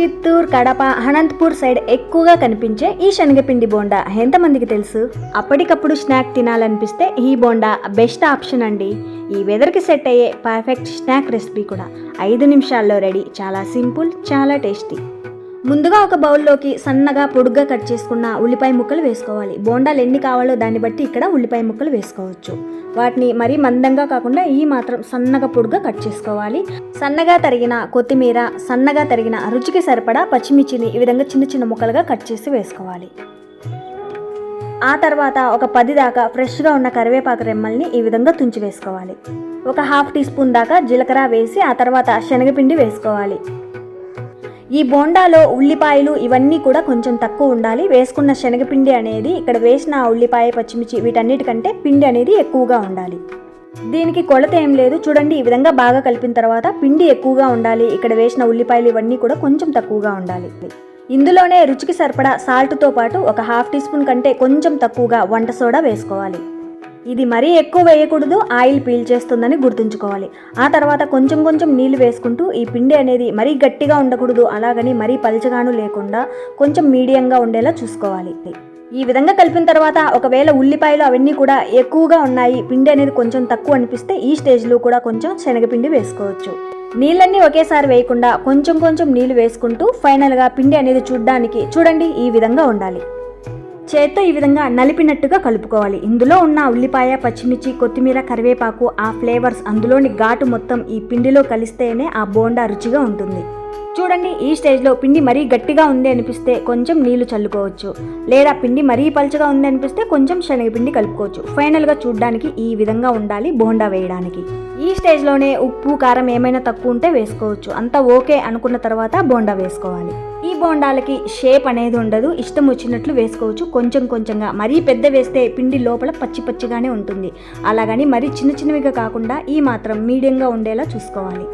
Chittoor Kadapa Anantapur side ఎక్కువగా కనిపించే ఈ శనగపిండి బోండా. ఎంతమందికి తెలుసు? అప్పటికప్పుడు స్నాక్ తినాలనిపిస్తే ఈ బోండా బెస్ట్ ఆప్షన్ అండి. ఈ వెదర్కి సెట్ అయ్యే పర్ఫెక్ట్ స్నాక్ రెసిపీ కూడా. ఐదు నిమిషాల్లో రెడీ. చాలా సింపుల్ చాలా టేస్టీ. ముందుగా ఒక బౌల్లోకి సన్నగా పొడుగ్గా కట్ చేసుకున్న ఉల్లిపాయ ముక్కలు వేసుకోవాలి. బోండాలు ఎన్ని కావాలో దాన్ని బట్టి ఇక్కడ ఉల్లిపాయ ముక్కలు వేసుకోవచ్చు. వాటిని మరీ మందంగా కాకుండా ఈ మాత్రం సన్నగా పొడుగ్గా కట్ చేసుకోవాలి. సన్నగా తరిగిన కొత్తిమీర సన్నగా తరిగిన రుచికి సరిపడా పచ్చిమిర్చిని ఈ విధంగా చిన్న చిన్న ముక్కలుగా కట్ చేసి వేసుకోవాలి. ఆ తర్వాత ఒక పది దాకా ఫ్రెష్గా ఉన్న కరివేపాకు రెమ్మల్ని ఈ విధంగా తుంచి వేసుకోవాలి. ఒక హాఫ్ టీ స్పూన్ దాకా జీలకర్ర వేసి ఆ తర్వాత శనగపిండి వేసుకోవాలి. ఈ బోండాలో ఉల్లిపాయలు ఇవన్నీ కూడా కొంచెం తక్కువ ఉండాలి. వేసుకున్న శనగపిండి అనేది ఇక్కడ వేసిన ఉల్లిపాయ పచ్చిమిర్చి వీటన్నిటికంటే పిండి అనేది ఎక్కువగా ఉండాలి. దీనికి కొలత ఏం లేదు. చూడండి ఈ విధంగా బాగా కలిపిన తర్వాత పిండి ఎక్కువగా ఉండాలి. ఇక్కడ వేసిన ఉల్లిపాయలు ఇవన్నీ కూడా కొంచెం తక్కువగా ఉండాలి. ఇందులోనే రుచికి సరిపడా సాల్ట్తో పాటు ఒక హాఫ్ టీ స్పూన్ కంటే కొంచెం తక్కువగా వంట సోడా వేసుకోవాలి. ఇది మరీ ఎక్కువ వేయకూడదు ఆయిల్ పీల్ చేస్తుందని గుర్తుంచుకోవాలి. ఆ తర్వాత కొంచెం కొంచెం నీళ్ళు వేసుకుంటూ ఈ పిండి అనేది మరీ గట్టిగా ఉండకూడదు అలాగని మరీ పలచగాను లేకుండా కొంచెం మీడియంగా ఉండేలా చూసుకోవాలి. ఈ విధంగా కలిపిన తర్వాత ఒకవేళ ఉల్లిపాయలు అవన్నీ కూడా ఎక్కువగా ఉన్నాయి పిండి అనేది కొంచెం తక్కువ అనిపిస్తే ఈ స్టేజ్లో కూడా కొంచెం శనగపిండి వేసుకోవచ్చు. నీళ్ళన్నీ ఒకేసారి వేయకుండా కొంచెం కొంచెం నీళ్ళు వేసుకుంటూ ఫైనల్గా పిండి అనేది చూడడానికి చూడండి ఈ విధంగా ఉండాలి. చేత్తో ఈ విధంగా నలిపినట్టుగా కలుపుకోవాలి. ఇందులో ఉన్న ఉల్లిపాయ పచ్చిమిర్చి కొత్తిమీర కరివేపాకు ఆ ఫ్లేవర్స్ అందులోని ఘాటు మొత్తం ఈ పిండిలో కలిస్తేనే ఆ బోండా రుచిగా ఉంటుంది. చూడండి ఈ స్టేజ్లో పిండి మరీ గట్టిగా ఉంది అనిపిస్తే కొంచెం నీళ్ళు చల్లుకోవచ్చు. లేదా పిండి మరీ పలుచగా ఉంది అనిపిస్తే కొంచెం శనగపిండి కలుపుకోవచ్చు. ఫైనల్గా చూడడానికి ఈ విధంగా ఉండాలి బోండా వేయడానికి. ఈ స్టేజ్లోనే ఉప్పు కారం ఏమైనా తక్కువ ఉంటే వేసుకోవచ్చు. అంతా ఓకే అనుకున్న తర్వాత బోండా వేసుకోవాలి. ఈ బోండాలకి షేప్ అనేది ఉండదు. ఇష్టం వచ్చినట్లు వేసుకోవచ్చు. కొంచెం కొంచెంగా. మరీ పెద్ద వేస్తే పిండి లోపల పచ్చి పచ్చిగానే ఉంటుంది. అలాగని మరీ చిన్న చిన్నవిగా కాకుండా ఈ మాత్రం మీడియంగా ఉండేలా చూసుకోవాలి.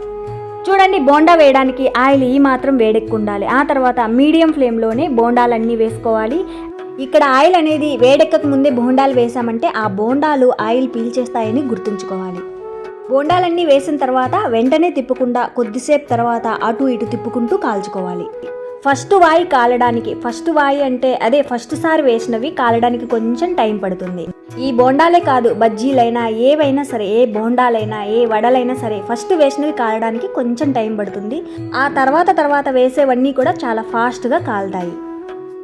చూడండి బోండా వేయడానికి ఆయిల్ ఈ మాత్రం వేడెక్కు ఉండాలి ఆ తర్వాత మీడియం ఫ్లేమ్లోనే బోండాలన్నీ వేసుకోవాలి. ఇక్కడ ఆయిల్ అనేది వేడెక్కక ముందే బోండాలు వేసామంటే ఆ బోండాలు ఆయిల్ పీల్చేస్తాయని గుర్తుంచుకోవాలి. బోండాలన్నీ వేసిన తర్వాత వెంటనే తిప్పకుండా కొద్దిసేపు తర్వాత అటు ఇటు తిప్పుకుంటూ కాల్చుకోవాలి. ఫస్ట్ వాయి కాలడానికి ఫస్ట్ వాయి అంటే అదే ఫస్ట్ సారి వేసినవి కాలడానికి కొంచెం టైం పడుతుంది. ఈ బోండాలే కాదు బజ్జీలైనా ఏవైనా సరే ఏ బోండాలైనా ఏ వడలైనా సరే ఫస్ట్ వేసినవి కాలడానికి కొంచెం టైం పడుతుంది. ఆ తర్వాత తర్వాత వేసేవన్నీ కూడా చాలా ఫాస్ట్గా కాలుతాయి.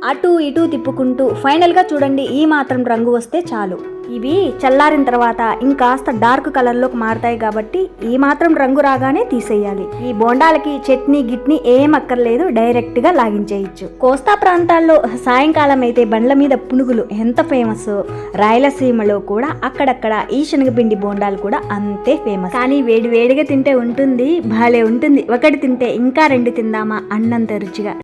అటు ఇటు తిప్పుకుంటూ ఫైనల్గా చూడండి ఈ మాత్రం రంగు వస్తే చాలు. ఇవి చల్లారిన తర్వాత ఇంకాస్త డార్క్ కలర్లోకి మారుతాయి కాబట్టి ఈ మాత్రం రంగు రాగానే తీసేయాలి. ఈ బోండాలకి చట్నీ గిట్నీ ఏం అక్కర్లేదు డైరెక్ట్గా లాగించేయచ్చు. కోస్తా ప్రాంతాల్లో సాయంకాలం అయితే బండ్ల మీద పునుగులు ఎంత ఫేమస్? రాయలసీమలో కూడా అక్కడక్కడ ఈ శనగపిండి బోండాలు కూడా అంతే ఫేమస్. కానీ వేడి వేడిగా తింటే ఉంటుంది భలే ఉంటుంది. ఒకటి తింటే ఇంకా రెండు తిందామా అన్నంత రుచిగా.